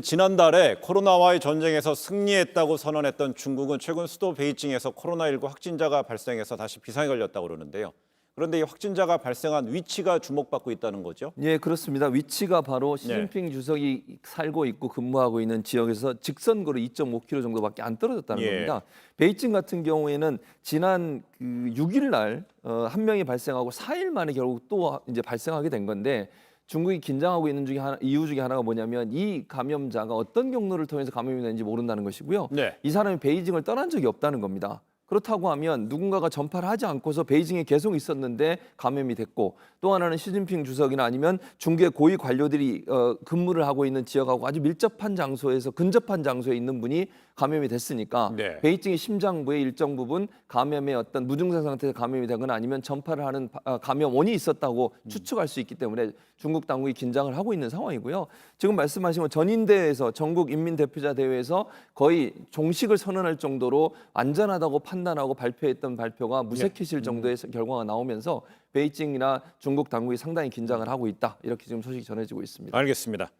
지난달에 코로나와의 전쟁에서 승리했다고 선언했던 중국은 최근 수도 베이징에서 코로나19 확진자가 발생해서 다시 비상에 걸렸다고 그러는데요. 그런데 이 확진자가 발생한 위치가 주목받고 있다는 거죠. 예, 그렇습니다. 위치가 바로 시진핑 주석이 살고 있고 근무하고 있는 지역에서 직선거로 2.5km 정도밖에 안 떨어졌다는 예. 겁니다. 베이징 같은 경우에는 지난 그 6일 날 어, 한 명이 발생하고 4일 만에 결국 또 이제 발생하게 된 건데 중국이 긴장하고 있는 중에 하나, 이유 중에 하나가 뭐냐면 이 감염자가 어떤 경로를 통해서 감염이 되는지 모른다는 것이고요. 네. 이 사람이 베이징을 떠난 적이 없다는 겁니다. 그렇다고 하면 누군가가 전파를 하지 않고서 베이징에 계속 있었는데 감염이 됐고 또 하나는 시진핑 주석이나 아니면 중국의 고위 관료들이 어, 근무를 하고 있는 지역하고 아주 밀접한 장소에서 근접한 장소에 있는 분이 감염이 됐으니까 네. 베이징의 심장부의 일정 부분 감염의 어떤 무증상 상태에서 감염이 되거나 아니면 전파를 하는 바- 아, 감염원이 있었다고 추측할 수 있기 때문에 중국 당국이 긴장을 하고 있는 상황이고요. 지금 말씀하신 것 전인대회에서 전국 인민 대표자 대회에서 거의 종식을 선언할 정도로 안전하다고 판단하고 발표했던 발표가 무색해질 정도의 결과가 나오면서 베이징이나 중국 당국이 상당히 긴장을 하고 있다 이렇게 지금 소식이 전해지고 있습니다. 알겠습니다.